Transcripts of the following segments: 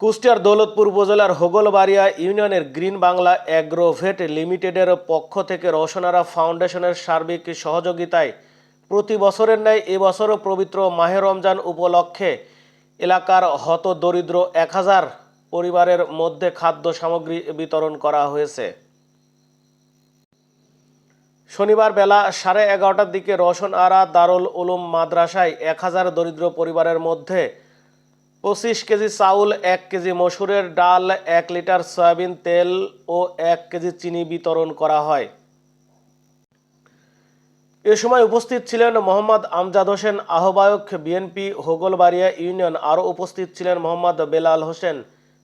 কুষ্টিয়ার দৌলতপুর উপজেলার হোগলবাড়িয়া ইউনিয়নের গ্রিন বাংলা অ্যাগ্রোভেট লিমিটেডের পক্ষ থেকে রওশনারা ফাউন্ডেশনের সার্বিক সহযোগিতায় প্রতি বছরের ন্যায় এবছরও পবিত্র মাহে রমজান উপলক্ষে এলাকার হত দরিদ্র এক হাজার পরিবারের মধ্যে খাদ্য সামগ্রী বিতরণ করা হয়েছে। শনিবার বেলা সাড়ে এগারোটার দিকে রওশন আরা দারুল উলুম মাদ্রাসায় এক হাজার দরিদ্র পরিবারের মধ্যে পঁচিশ কেজি চাউল, এক কেজি মসুরের ডাল, এক লিটার সয়াবিন তেল ও এক কেজি চিনি বিতরণ করা হয়। এ সময় উপস্থিত ছিলেন মোহাম্মদ আমজাদ হোসেন, আহ্বায়ক বিএনপি হোগলবাড়িয়া ইউনিয়ন। আরও উপস্থিত ছিলেন মোহাম্মদ বেলাল হোসেন,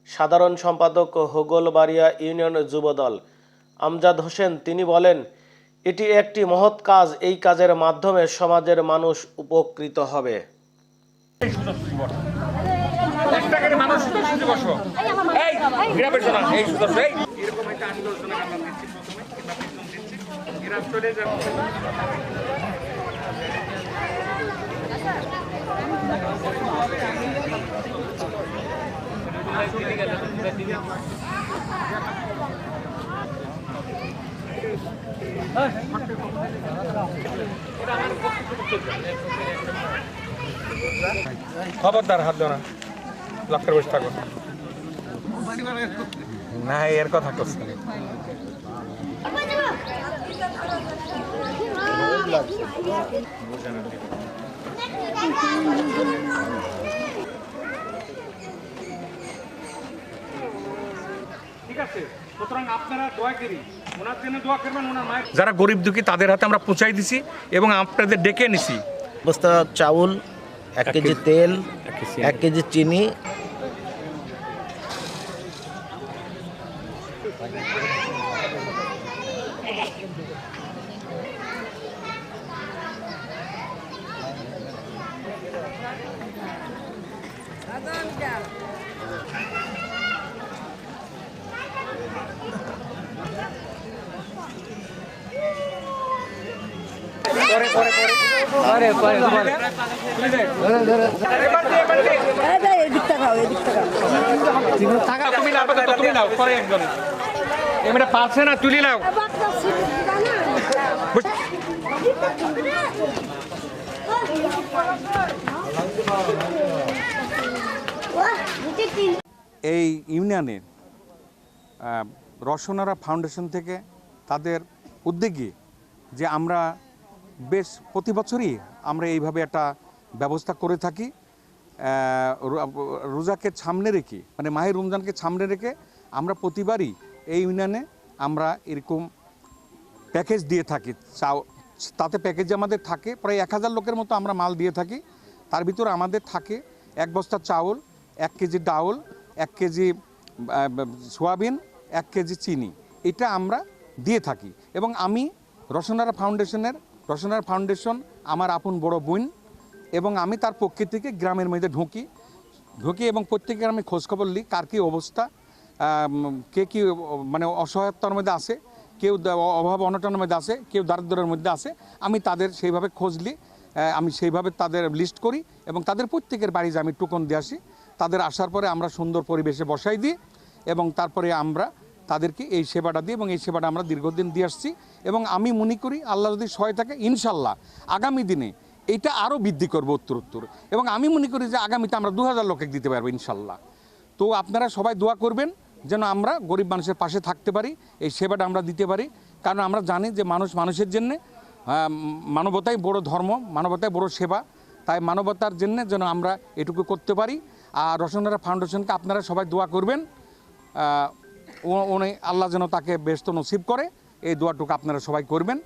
সাধারণ সম্পাদক হোগলবাড়িয়া ইউনিয়ন যুবদল। আমজাদ হোসেন, তিনি বলেন, এটি একটি মহৎ কাজ। এই কাজের মাধ্যমে সমাজের মানুষ উপকৃত হবে। একটা করে মানুষ বসো এই গ্রামের জন্য এই এরকম একটা আমরা প্রথমে দিচ্ছি চলে খবরদার হাত দেও লক্ষ্যের বসে থাকো। না, এর কথা করছি যারা গরিব দুঃখী, তাদের হাতে আমরা পৌঁছাই দিছি এবং আপনাদের ডেকে নিছি। বস্তা, চাউল এক কেজি তেল এক কেজি চিনি। টাকা তুমি নাও তুমি নাও পরে একজন। এমনি পারছে না তুলি নাও। এই ইউনিয়নের রসনারা ফাউন্ডেশন থেকে তাদের উদ্যোগে যে আমরা বেশ প্রতি বছরই আমরা এইভাবে একটা ব্যবস্থা করে থাকি। রোজাকে সামনে রেখে মানে মাহের রমজানকে সামনে রেখে আমরা প্রতিবারই এই ইউনিয়নে আমরা এরকম প্যাকেজ দিয়ে থাকি। তাতে প্যাকেজ আমাদের থাকে, প্রায় এক হাজার লোকের মতো আমরা মাল দিয়ে থাকি। তার ভিতরে আমাদের থাকে এক বস্তা চাউল, এক কেজি ডাউল, এক কেজি সোয়াবিন, এক কেজি চিনি। এটা আমরা দিয়ে থাকি। এবং আমি রসনারা ফাউন্ডেশনের রসনারা ফাউন্ডেশন আমার আপন বড় বোন এবং আমি তার পক্ষে থেকে গ্রামের মধ্যে ঢুকি। ঢুকি এবং প্রত্যেকের আমি খোঁজখবর নিই কার কী অবস্থা কে কী মানে অসহায়তার মধ্যে আছে, কেউ অভাব অনটনের মধ্যে আছে, কেউ দারিদ্রের মধ্যে আছে, আমি তাদের সেইভাবে খোঁজ নিই আমি সেইভাবে তাদের লিস্ট করি এবং তাদের প্রত্যেকের বাড়ি যে আমি টুকন দিয়ে আসি, তাদের আসার পরে আমরা সুন্দর পরিবেশে বসাই দিই এবং তারপরে আমরা তাদেরকে এই সেবাটা দিই এবং এই সেবাটা আমরা দীর্ঘদিন দিয়ে আসছি এবং আমি মনে করি আল্লাহ যদি সহায় থাকে ইনশাল্লাহ আগামী দিনে এটা আরও বৃদ্ধি করব উত্তর উত্তর এবং আমি মনে করি যে আগামীতে আমরা দু হাজার লোকে দিতে পারব ইনশাল্লাহ তো আপনারা সবাই দোয়া করবেন যেন আমরা গরিব মানুষের পাশে থাকতে পারি, এই সেবাটা আমরা দিতে পারি। কারণ আমরা জানি যে মানুষ মানুষের জন্যে মানবতাই বড় ধর্ম, মানবতাই বড় সেবা। তাই মানবতার জন্য যেন আমরা এটুকু করতে পারি। আর রসনারা ফাউন্ডেশনকে আপনারা সবাই দোয়া করবেন। উনি আল্লাহ যেন তাকে ব্যস্ত নসিব করে। এই দোয়াটুকু আপনারা সবাই করবেন।